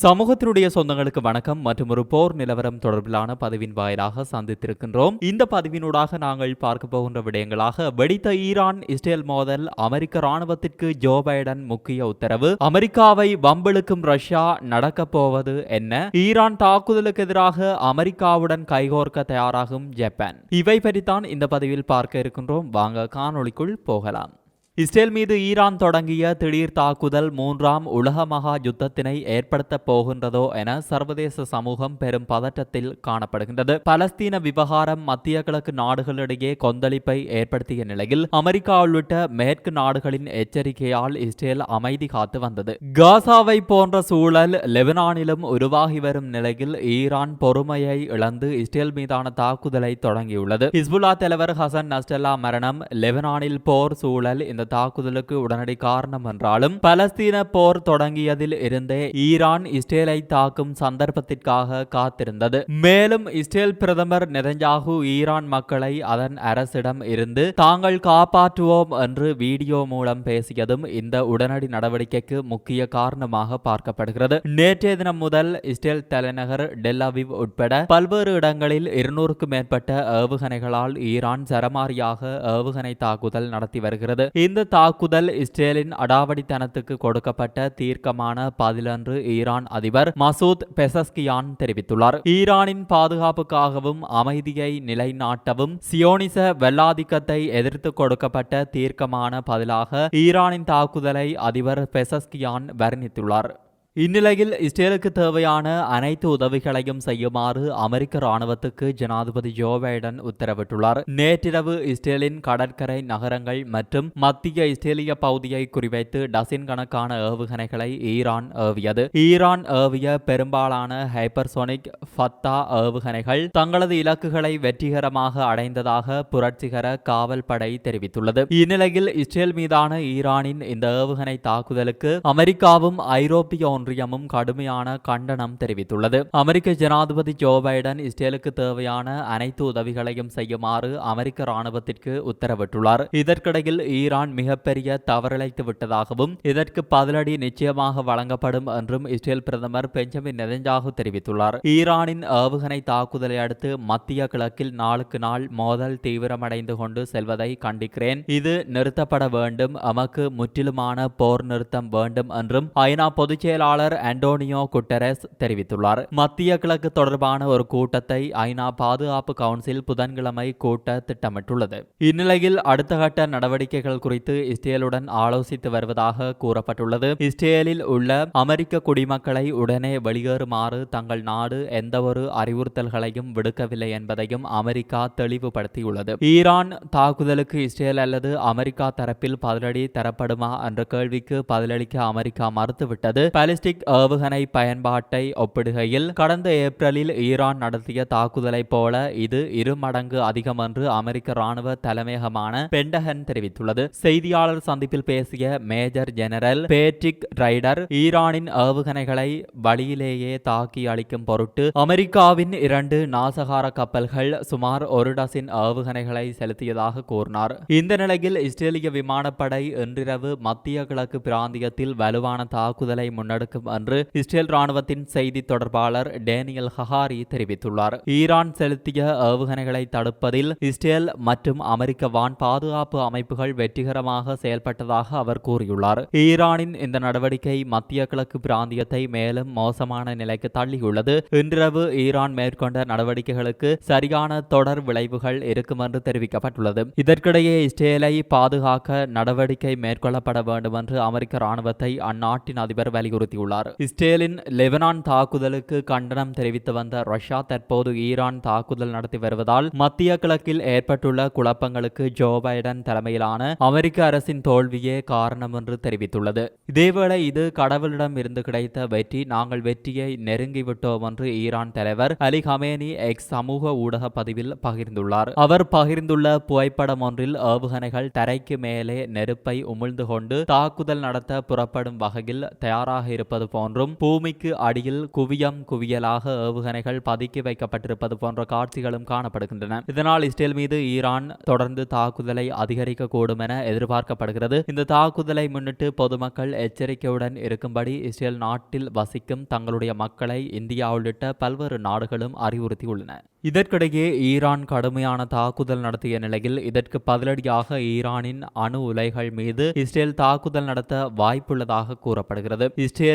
சமூகத்தினுடைய சொந்தங்களுக்கு வணக்கம் மற்றும் ஒரு போர் நிலவரம் தொடர்பிலான பதிவின் வாயிலாக சந்தித்திருக்கின்றோம். இந்த பதிவினூடாக நாங்கள் பார்க்க போகின்ற விடயங்களாக வெடித்த ஈரான் இஸ்ரேல் மோதல் அமெரிக்க ராணுவத்திற்கு ஜோ பைடன் முக்கிய உத்தரவு அமெரிக்காவை வம்பிழுக்கும் ரஷ்யா நடக்கப் போவது என்ன ஈரான் தாக்குதலுக்கு எதிராக அமெரிக்காவுடன் கைகோர்க்க தயாராகும் ஜப்பான். இவை பற்றித்தான் இந்த பதிவில் பார்க்க இருக்கின்றோம். வாங்க காணொளிக்குள் போகலாம். இஸ்ரேல் மீது ஈரான் தொடங்கிய திடீர் தாக்குதல் மூன்றாம் உலக மகா யுத்தத்தினை ஏற்படுத்தப் போகின்றதோ என சர்வதேச சமூகம் பெரும் பதற்றத்தில் காணப்படுகின்றது. பலஸ்தீன விவகாரம் மத்திய கிழக்கு நாடுகளிடையே கொந்தளிப்பை ஏற்படுத்திய நிலையில் அமெரிக்கா உள்ளிட்ட மேற்கு நாடுகளின் எச்சரிக்கையால் இஸ்ரேல் அமைதி காத்து வந்தது. காசாவை போன்ற சூழல் லெபனானிலும் உருவாகி வரும் நிலையில் ஈரான் பொறுமையை இழந்து இஸ்ரேல் மீதான தாக்குதலை தொடங்கியுள்ளது. ஹிஸ்புல்லா தலைவர் ஹசன் நஸ்டல்லா மரணம் லெபனானில் போர் சூழல் இந்த தாக்குதலுக்கு உடனடி காரணம் என்றாலும் பலஸ்தீன போர் தொடங்கியதில் இருந்தே ஈரான் இஸ்ரேலை தாக்கும் சந்தர்ப்பத்திற்காக காத்திருந்தது. மேலும் இஸ்ரேல் பிரதமர் நெதஞ்சாகு ஈரான் மக்களை அதன் அரசிடம் இருந்து தாங்கள் காப்பாற்றுவோம் என்று வீடியோ மூலம் பேசியதும் இந்த உடனடி நடவடிக்கைக்கு முக்கிய காரணமாக பார்க்கப்படுகிறது. நேற்றைய தினம் முதல் இஸ்ரேல் தலைநகர் டெல்லாவிவ் உட்பட பல்வேறு இடங்களில் இருநூறுக்கும் மேற்பட்ட ஏவுகணைகளால் ஈரான் சரமாரியாக ஏவுகணை தாக்குதல் நடத்தி வருகிறது. இந்த தாக்குதல் இஸ்ரேலின் அடாவடித்தனத்துக்கு கொடுக்கப்பட்ட தீர்க்கமான பதிலன்று ஈரான் அதிபர் மசூத் பெசஸ்கியான் தெரிவித்துள்ளார். ஈரானின் பாதுகாப்புக்காகவும் அமைதியை நிலைநாட்டவும் சியோனிச வெள்ளாதிக்கத்தை எதிர்த்து கொடுக்கப்பட்ட தீர்க்கமான பதிலாக ஈரானின் தாக்குதலை அதிபர் பெசஸ்கியான் வர்ணித்துள்ளார். இந்நிலையில் இஸ்ரேலுக்கு தேவையான அனைத்து உதவிகளையும் செய்யுமாறு அமெரிக்க ராணுவத்துக்கு ஜனாதிபதி ஜோ பைடன் உத்தரவிட்டுள்ளார். நேற்றிரவு இஸ்ரேலின் கடற்கரை நகரங்கள் மற்றும் மத்திய இஸ்ரேலிய பகுதியை குறிவைத்து டசின் கணக்கான ஏவுகணைகளை ஈரான் ஏவியது. ஈரான் ஏவிய பெரும்பாலான ஹைப்பர்சோனிக் ஃபத்தா ஏவுகணைகள் தங்களது இலக்குகளை வெற்றிகரமாக அடைந்ததாக புரட்சிகர காவல் படை தெரிவித்துள்ளது. இந்நிலையில் இஸ்ரேல் மீதான ஈரானின் இந்த ஏவுகணை தாக்குதலுக்கு அமெரிக்காவும் ஐரோப்பிய ஒன்றியமும் கடுமையான கண்டனம் தெரிவித்துள்ளது. அமெரிக்க ஜனாதிபதி ஜோ பைடன் இஸ்ரேலுக்கு தேவையான அனைத்து உதவிகளையும் செய்யுமாறு அமெரிக்க ராணுவத்திற்கு உத்தரவிட்டுள்ளார். இதற்கிடையில் ஈரான் மிகப்பெரிய தவறிழைத்து விட்டதாகவும் இதற்கு பதிலடி நிச்சயமாக வழங்கப்படும் என்றும் இஸ்ரேல் பிரதமர் பெஞ்சமின் நெதஞ்சாகு தெரிவித்துள்ளார். ஈரானின் ஏவுகணை தாக்குதலை அடுத்து மத்திய கிழக்கில் நாளுக்கு நாள் மோதல் தீவிரமடைந்து கொண்டு செல்வதை கண்டிக்கிறேன். இது நிறுத்தப்பட வேண்டும். எமக்கு முற்றிலுமான போர் நிறுத்தம் வேண்டும் என்றும் ஐநா பொதுச் செயலாளர் அண்டோனியோ குட்டரஸ் தெரிவித்துள்ளார். மத்திய கிழக்கு தொடர்பான ஒரு கூட்டத்தை ஐநா பாதுகாப்பு கவுன்சில் புதன்கிழமை கூட்ட திட்டமிட்டுள்ளது. இந்நிலையில் அடுத்த கட்ட நடவடிக்கைகள் குறித்து இஸ்ரேலுடன் ஆலோசித்து வருவதாக கூறப்பட்டுள்ளது. இஸ்ரேலில் உள்ள அமெரிக்க குடிமக்களை உடனே வெளியேறுமாறு தங்கள் நாடு எந்தவொரு அறிவுறுத்தல்களையும் விடுக்கவில்லை என்பதையும் அமெரிக்கா தெளிவுபடுத்தியுள்ளது. ஈரான் தாக்குதலுக்கு இஸ்ரேல் அல்லது அமெரிக்கா தரப்பில் பதிலடி தரப்படுமா என்ற கேள்விக்கு பதிலளிக்க அமெரிக்கா மறுத்துவிட்டது. பாலிஸ்டிக் ஏவுகணை பயன்பாட்டை ஒப்பிடுகையில் கடந்த ஏப்ரலில் ஈரான் நடத்திய தாக்குதலைப் போல இது இரு மடங்கு அதிகம் என்று அமெரிக்க ராணுவ தலைமையகமான பெண்டகன் தெரிவித்துள்ளது. செய்தியாளர் சந்திப்பில் பேசிய மேஜர் ஜெனரல் பேட்ரிக் ரைடர் ஈரானின் ஏவுகணைகளை வழியிலேயே தாக்கி அளிக்கும் பொருட்டு அமெரிக்காவின் இரண்டு நாசகார கப்பல்கள் சுமார் ஒரு டசின் ஏவுகணைகளை செலுத்தியதாக கூறினார். இந்த நிலையில் இஸ்ரேலிய விமானப்படை இன்றிரவு மத்திய கிழக்கு பிராந்தியத்தில் வலுவான தாக்குதலை முன்னெடுக்க முன்னெடுக்கும் என்று இஸ்ரேல் ராணுவத்தின் செய்தி தொடர்பாளர் டேனியல் ஹஹாரி தெரிவித்துள்ளார். ஈரான் செலுத்திய ஏவுகணைகளை தடுப்பதில் இஸ்ரேல் மற்றும் அமெரிக்க வான் பாதுகாப்பு அமைப்புகள் வெற்றிகரமாக செயல்பட்டதாக அவர் கூறியுள்ளார். ஈரானின் இந்த நடவடிக்கை மத்திய கிழக்கு பிராந்தியத்தை மேலும் மோசமான நிலைக்கு தள்ளியுள்ளது. இன்றிரவு ஈரான் மேற்கொண்ட நடவடிக்கைகளுக்கு சரியான தொடர் விளைவுகள் இருக்கும் என்று தெரிவிக்கப்பட்டுள்ளது. இதற்கிடையே இஸ்ரேலை பாதுகாக்க நடவடிக்கை மேற்கொள்ளப்பட வேண்டும் என்று அமெரிக்க ராணுவத்தை அந்நாட்டின் அதிபர் வலியுறுத்தியுள்ளார். இஸ்ரேலின் லெபனான் தாக்குதலுக்கு கண்டனம் தெரிவித்து வந்த ரஷ்யா தற்போது ஈரான் தாக்குதல் நடத்தி வருவதால் மத்திய கிழக்கில் ஏற்பட்டுள்ள குழப்பங்களுக்கு ஜோ பைடன் தலைமையிலான அமெரிக்க அரசின் தோல்வியே காரணம் என்று தெரிவித்துள்ளது. இதேவேளை இது கடவுளிடம் இருந்து கிடைத்த வெற்றி நாங்கள் வெற்றியை நெருங்கிவிட்டோம் என்று ஈரான் தலைவர் அலி ஹமேனி எக்ஸ் சமூக ஊடக பதிவில் பகிர்ந்துள்ளார். அவர் பகிர்ந்துள்ள புகைப்படம் ஒன்றில் ஏவுகணைகள் தரைக்கு மேலே நெருப்பை உமிழ்ந்து கொண்டு தாக்குதல் நடத்த புறப்படும் வகையில் தயாராக இருப்பது இருப்பது போன்றும் பூமிக்கு அடியில் குவியம் குவியலாக ஏவுகணைகள் பதுக்கி வைக்கப்பட்டிருப்பது போன்ற காட்சிகளும் காணப்படுகின்றன. இதனால் இஸ்ரேல் மீது ஈரான் தொடர்ந்து தாக்குதலை அதிகரிக்கக்கூடும் என எதிர்பார்க்கப்படுகிறது. இந்த தாக்குதலை முன்னிட்டு பொதுமக்கள் எச்சரிக்கையுடன் இருக்கும்படி இஸ்ரேல் நாட்டில் வசிக்கும் தங்களுடைய மக்களை இந்தியா உள்ளிட்ட பல்வேறு நாடுகளும் அறிவுறுத்தியுள்ளன. இதற்கிடையே ஈரான் கடுமையான தாக்குதல் நடத்திய நிலையில் இதற்கு பதிலடியாக ஈரானின் அணு உலைகள் மீது இஸ்ரேல் தாக்குதல் நடத்த வாய்ப்புள்ளதாக கூறப்படுகிறது.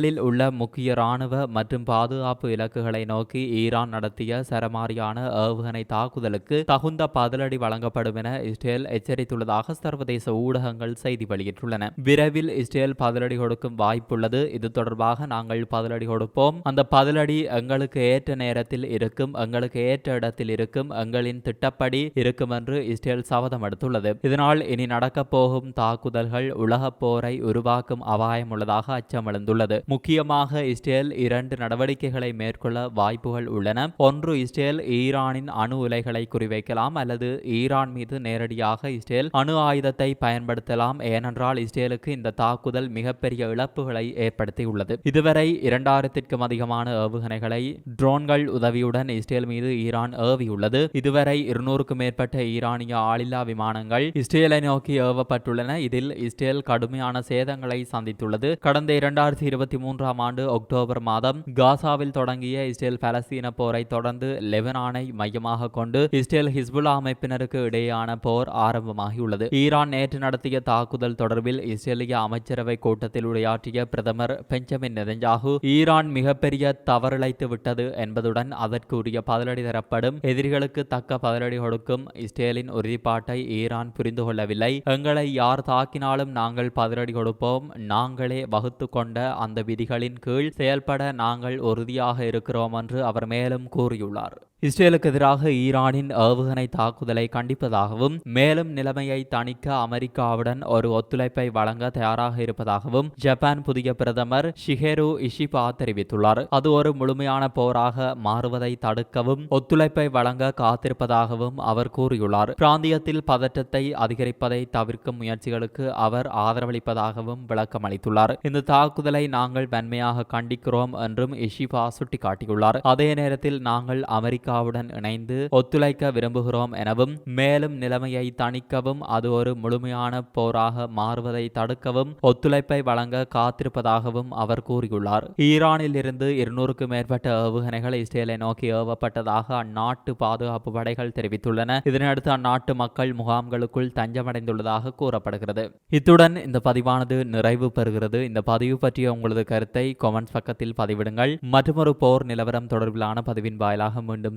இஸ்ரேலில் உள்ள முக்கிய ராணுவ மற்றும் பாதுகாப்பு இலக்குகளை நோக்கி ஈரான் நடத்திய சரமாரியான ஏவுகணை தாக்குதலுக்கு தகுந்த பதிலடி வழங்கப்படும் என இஸ்ரேல் எச்சரித்துள்ளதாக சர்வதேச ஊடகங்கள் செய்தி வெளியிட்டுள்ளன. விரைவில் இஸ்ரேல் பதிலடி கொடுக்கும் வாய்ப்புள்ளது. இது தொடர்பாக நாங்கள் பதிலடி கொடுப்போம். அந்த பதிலடி எங்களுக்கு ஏற்ற நேரத்தில் இருக்கும் எங்களுக்கு ஏற்ற இடத்தில் இருக்கும் எங்களின் திட்டப்படி இருக்கும் என்று இஸ்ரேல் சபதம் எடுத்துள்ளது. இதனால் இனி நடக்கப் போகும் தாக்குதல்கள் உலகப் போரை உருவாக்கும் அபாயம் உள்ளதாக அச்சம் எழுந்துள்ளது முக்கியமாக இஸ்ரேல் இரண்டு நடவடிக்கைகளை மேற்கொள்ள வாய்ப்புகள் உள்ளன. ஒன்று இஸ்ரேல் ஈரானின் அணு உலைகளை குறிவைக்கலாம் அல்லது ஈரான் மீது நேரடியாக இஸ்ரேல் அணு ஆயுதத்தை பயன்படுத்தலாம். ஏனென்றால் இஸ்ரேலுக்கு இந்த தாக்குதல் மிகப்பெரிய இழப்புகளை ஏற்படுத்தியுள்ளது. இதுவரை இரண்டாயிரத்திற்கும் அதிகமான ஏவுகணைகளை ட்ரோன்கள் உதவியுடன் இஸ்ரேல் மீது ஈரான் ஏவியுள்ளது. இதுவரை இருநூறுக்கும் மேற்பட்ட ஈரானிய ஆளில்லா விமானங்கள் இஸ்ரேலை நோக்கி ஏவப்பட்டுள்ளன. இதில் இஸ்ரேல் கடுமையான சேதங்களை சந்தித்துள்ளது. கடந்த இரண்டாயிரத்தி இருபத்தி மூன்றாம் ஆண்டு அக்டோபர் மாதம் காசாவில் தொடங்கிய இஸ்ரேல் பலஸ்தீன போரை தொடர்ந்து லெபனானை மையமாக கொண்டு இஸ்ரேல் ஹிஸ்புல்லா அமைப்பினருக்கு இடையேயான போர் ஆரம்பமாகியுள்ளது. ஈரான் நேற்று நடத்திய தாக்குதல் தொடர்பில் இஸ்ரேலிய அமைச்சரவை கூட்டத்தில் உரையாற்றிய பிரதமர் பெஞ்சமின் நெதஞ்சாகு ஈரான் மிகப்பெரிய தவறிழைத்து விட்டது என்பதுடன் அதற்குரிய பதிலடி தரப்படும். எதிரிகளுக்கு தக்க பதிலடி கொடுக்கும். இஸ்ரேலின் உறுதிப்பாட்டை ஈரான் புரிந்து கொள்ளவில்லை. எங்களை யார் தாக்கினாலும் நாங்கள் பதிலடி கொடுப்போம். நாங்களே வகுத்து கொண்ட அந்த விதிகளின் கீழ் செயல்பட நாங்கள் உறுதியாக இருக்கிறோம் என்று அவர் மேலும் கூறியுள்ளார். இஸ்ரேலுக்கு எதிராக ஈரானின் ஏவுகணை தாக்குதலை கண்டிப்பதாகவும் மேலும் நிலைமையை தணிக்க அமெரிக்காவுடன் ஒரு ஒத்துழைப்பை வழங்க தயாராக இருப்பதாகவும் ஜப்பான் புதிய பிரதமர் ஷிகேரு இஷிபா தெரிவித்துள்ளார். அது ஒரு முழுமையான போராக மாறுவதை தடுக்கவும் ஒத்துழைப்பை வழங்க காத்திருப்பதாகவும் அவர் கூறியுள்ளார். பிராந்தியத்தில் பதற்றத்தை அதிகரிப்பதை தவிர்க்கும் முயற்சிகளுக்கு அவர் ஆதரவளிப்பதாகவும் விளக்கம் அளித்துள்ளார். இந்த தாக்குதலை நாங்கள் வன்மையாக கண்டிக்கிறோம் என்றும் இஷிபா சுட்டிக்காட்டியுள்ளார். அதே நேரத்தில் நாங்கள் அமெரிக்க அமெரிக்காவுடன் இணைந்து ஒத்துழைக்க விரும்புகிறோம் எனவும் மேலும் நிலைமையை தணிக்கவும் அது ஒரு முழுமையான போராக மாறுவதை தடுக்கவும் ஒத்துழைப்பை வழங்க காத்திருப்பதாகவும் அவர் கூறியுள்ளார். ஈரானில் இருந்து இருநூறுக்கும் மேற்பட்ட ஏவுகணைகள் இஸ்ரேலை நோக்கி ஏவப்பட்டதாக அந்நாட்டு பாதுகாப்பு படைகள் தெரிவித்துள்ளன. இதனையடுத்து அந்நாட்டு மக்கள் முகாம்களுக்குள் தஞ்சமடைந்துள்ளதாக கூறப்படுகிறது. இத்துடன் இந்த பதிவானது நிறைவு பெறுகிறது. இந்த பதிவு பற்றிய உங்களது கருத்தை கொமெண்ட்ஸ் பக்கத்தில் பதிவிடுங்கள். மற்றொரு போர் நிலவரம் தொடர்பிலான பதிவின் வாயிலாக மீண்டும்